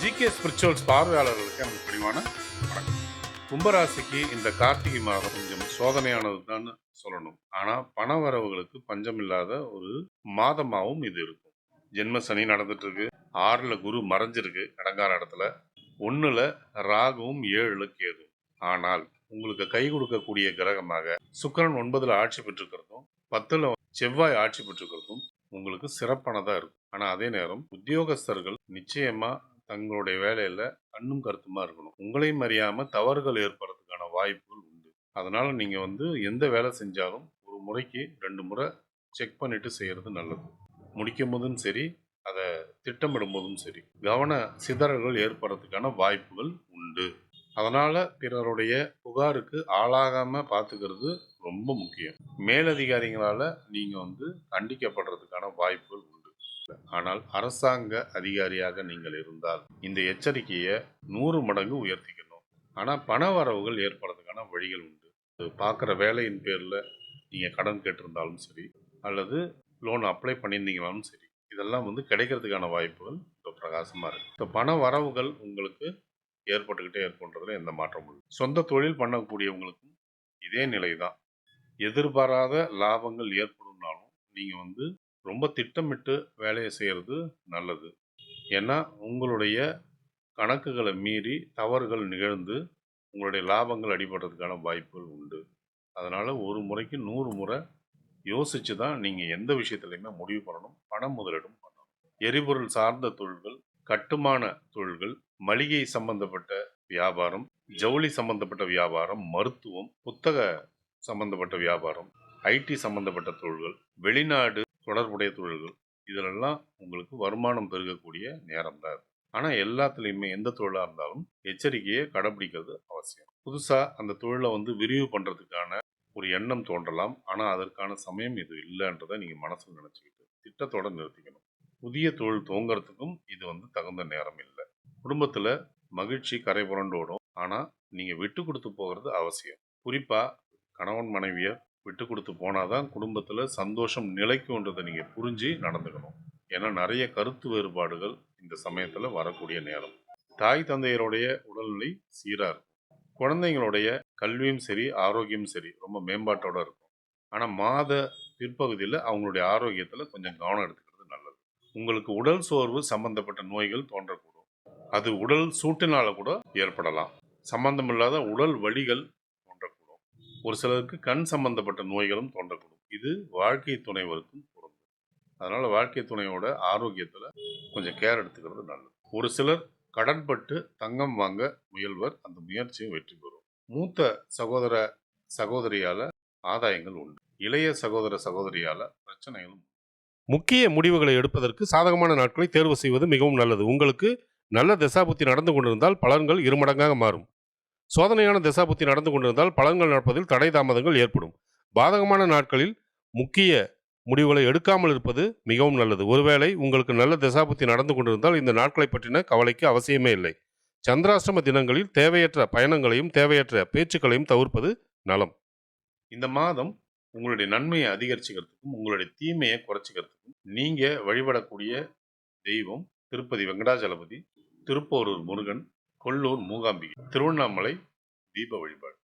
GK spirituals பார்வையாளர்களுக்கு எனக்கு பணிவான வணக்கம். கும்பராசிக்கு இந்த கார்த்திகை மாதம் கொஞ்சம் சோதனையானது தான் சொல்லணும். ஆனால் பண வரவுகளுக்கு பஞ்சம் இல்லாத ஒரு மாதமாகவும் இது இருக்கும். ஜென்ம சனி நடந்துட்டு இருக்கு ஆறில் குரு மறைஞ்சிருக்கு கடங்கார இடத்துல. ஒண்ணுல ராகுவும் ஏழுல கேதும் ஆனால் உங்களுக்கு கை கொடுக்கக்கூடிய கிரகமாக சுக்கரன் ஒன்பதுல ஆட்சி பெற்றிருக்கிறதும் பத்துல செவ்வாய் ஆட்சி பெற்றிருக்கிறதும் உங்களுக்கு சிறப்பானதாக இருக்கும். ஆனால் அதே நேரம் உத்தியோகஸ்தர்கள் நிச்சயமாக தங்களுடைய வேலையில கண்ணும் கருத்துமா இருக்கணும். உங்களையும் அறியாம தவறுகள் ஏற்படுறதுக்கான வாய்ப்புகள் உண்டு. அதனால நீங்க வந்து எந்த வேலை செஞ்சாலும் ஒரு முறைக்கு ரெண்டு முறை செக் பண்ணிட்டு செய்யறது நல்லது. முடிக்கும் போதும் சரி அதை திட்டமிடும் போதும் சரி கவன சிதறல்கள் ஏற்படுறதுக்கான வாய்ப்புகள் உண்டு. அதனால பிறருடைய புகாருக்கு ஆளாகாம பாத்துக்கிறது ரொம்ப முக்கியம். மேலதிகாரிகளால நீங்க வந்து கண்டிக்கப்படுறதுக்கான வாய்ப்புகள் உண்டு. ஆனால் அரசாங்க அதிகாரியாக நீங்கள் இருந்தால் இந்த எச்சரிக்கையை நூறு மடங்கு உயர்த்திக்கணும். ஆனால் பண வரவுகள் ஏற்படுறதுக்கான வழிகள் உண்டு. அது பார்க்குற வேலையின் பேரில் நீங்கள் கடன் கேட்டிருந்தாலும் சரி அல்லது லோன் அப்ளை பண்ணியிருந்தீங்களாலும் சரி இதெல்லாம் வந்து கிடைக்கிறதுக்கான வாய்ப்புகள் இப்போ பிரகாசமாக இருக்குது இப்போ பண வரவுகள் உங்களுக்கு ஏற்பட்டுக்கிட்டே இருக்குன்றதுல எந்த மாற்றமும் இல்லை. சொந்த தொழில் பண்ணக்கூடியவங்களுக்கும் இதே நிலை தான் எதிர்பாராத லாபங்கள் ஏற்படும்னாலும் நீங்கள் வந்து ரொம்ப திட்டமிட்டு வேலையை செய்கிறது நல்லது. ஏன்னா உங்களுடைய கணக்குகளை மீறி தவறுகள் நிகழ்ந்து உங்களுடைய லாபங்கள் அடிபடுறதுக்கான வாய்ப்புகள் உண்டு. அதனால் ஒரு முறைக்கு நூறு முறை யோசித்து தான் நீங்கள் எந்த விஷயத்துலையுமே முடிவு பண்ணணும் பணம் முதலீடும் பண்ணணும். எரிபொருள் சார்ந்த தொழில்கள் கட்டுமான தொழில்கள் மளிகை சம்பந்தப்பட்ட வியாபாரம் ஜவுளி சம்பந்தப்பட்ட வியாபாரம் மருத்துவம் புத்தக சம்பந்தப்பட்ட வியாபாரம் ஐடி சம்பந்தப்பட்ட தொழில்கள் வெளிநாடு தொடர்புடைய தொழில்கள். இதிலெல்லாம் உங்களுக்கு வருமானம் பெருகக்கூடிய நேரம் தான் ஆனால் எல்லாத்துலேயுமே எந்த தொழிலாக இருந்தாலும் எச்சரிக்கையை கடைபிடிக்கிறது அவசியம். புதுசாக அந்த தொழிலை வந்து விரிவு பண்ணுறதுக்கான ஒரு எண்ணம் தோன்றலாம். ஆனால் அதற்கான சமயம் இது இல்லைன்றதை நீங்கள் மனசில் நினச்சிக்கிட்டு திட்டத்தோட நிறுத்திக்கணும். புதிய தொழில் துவங்குறதுக்கும் இது வந்து தகுந்த நேரம் இல்லை. குடும்பத்தில் மகிழ்ச்சி கரை புரண்டோடும் ஆனால் நீங்கள் விட்டு கொடுத்து போகிறது அவசியம். குறிப்பாக கணவன் மனைவியை விட்டு கொடுத்து போனால் தான் குடும்பத்தில் சந்தோஷம் நிலைக்கும்ன்றதை நீங்கள் புரிஞ்சு நடந்துக்கணும். ஏன்னா நிறைய கருத்து வேறுபாடுகள் இந்த சமயத்தில் வரக்கூடிய நேரம். தாய் தந்தையருடைய உடல்நிலை சீராக இருக்கும். குழந்தைங்களுடைய கல்வியும் சரி ஆரோக்கியமும் சரி ரொம்ப மேம்பாட்டோடு இருக்கும். ஆனால் மாத பிற்பகுதியில் அவங்களுடைய ஆரோக்கியத்தில் கொஞ்சம் கவனம் எடுத்துக்கிறது நல்லது. உங்களுக்கு உடல் சோர்வு சம்பந்தப்பட்ட நோய்கள் தோன்றக்கூடும். அது உடல் சூட்டினால கூட ஏற்படலாம். சம்பந்தமில்லாத உடல் வழிகள் ஒரு சிலருக்கு கண் சம்பந்தப்பட்ட நோய்களும் தோன்றக்கூடும். இது வாழ்க்கை துணைவருக்கும் பொருந்தும். அதனால் வாழ்க்கை துணையோட ஆரோக்கியத்தில் கொஞ்சம் கேர் எடுத்துக்கிறது நல்லது. ஒரு சிலர் கடன்பட்டு தங்கம் வாங்க முயல்வர் அந்த முயற்சியும் வெற்றி பெறும். மூத்த சகோதர சகோதரியால ஆதாயங்கள் உண்டு. இளைய சகோதர சகோதரியால பிரச்சனைகளும் முக்கிய முடிவுகளை எடுப்பதற்கு சாதகமான நாட்களை தேர்வு செய்வது மிகவும் நல்லது. உங்களுக்கு நல்ல திசாபுத்தி நடந்து கொண்டிருந்தால் பலன்கள் இருமடங்காக மாறும். சோதனையான திசாபுத்தி நடந்து கொண்டிருந்தால் பலன்கள் நடப்பதில் தடை தாமதங்கள் ஏற்படும். பாதகமான நாட்களில் முக்கிய முடிவுகளை எடுக்காமல் இருப்பது மிகவும் நல்லது. ஒருவேளை உங்களுக்கு நல்ல திசாபுத்தி நடந்து கொண்டிருந்தால் இந்த நாட்களை பற்றின கவலைக்கு அவசியமே இல்லை. சந்திராஷ்டம தினங்களில் தேவையற்ற பயணங்களையும் தேவையற்ற பேச்சுக்களையும் தவிர்ப்பது நலம். இந்த மாதம் உங்களுடைய நன்மையை அதிகரிச்சுக்கிறதுக்கும் உங்களுடைய தீமையை குறைச்சிக்கிறதுக்கும் நீங்கள் வழிபடக்கூடிய தெய்வம் திருப்பதி வெங்கடாஜலபதி திருப்போரூர் முருகன் கொல்லூர் மூகாம்பிகை. திருவண்ணாமலை தீப வழிபாடு.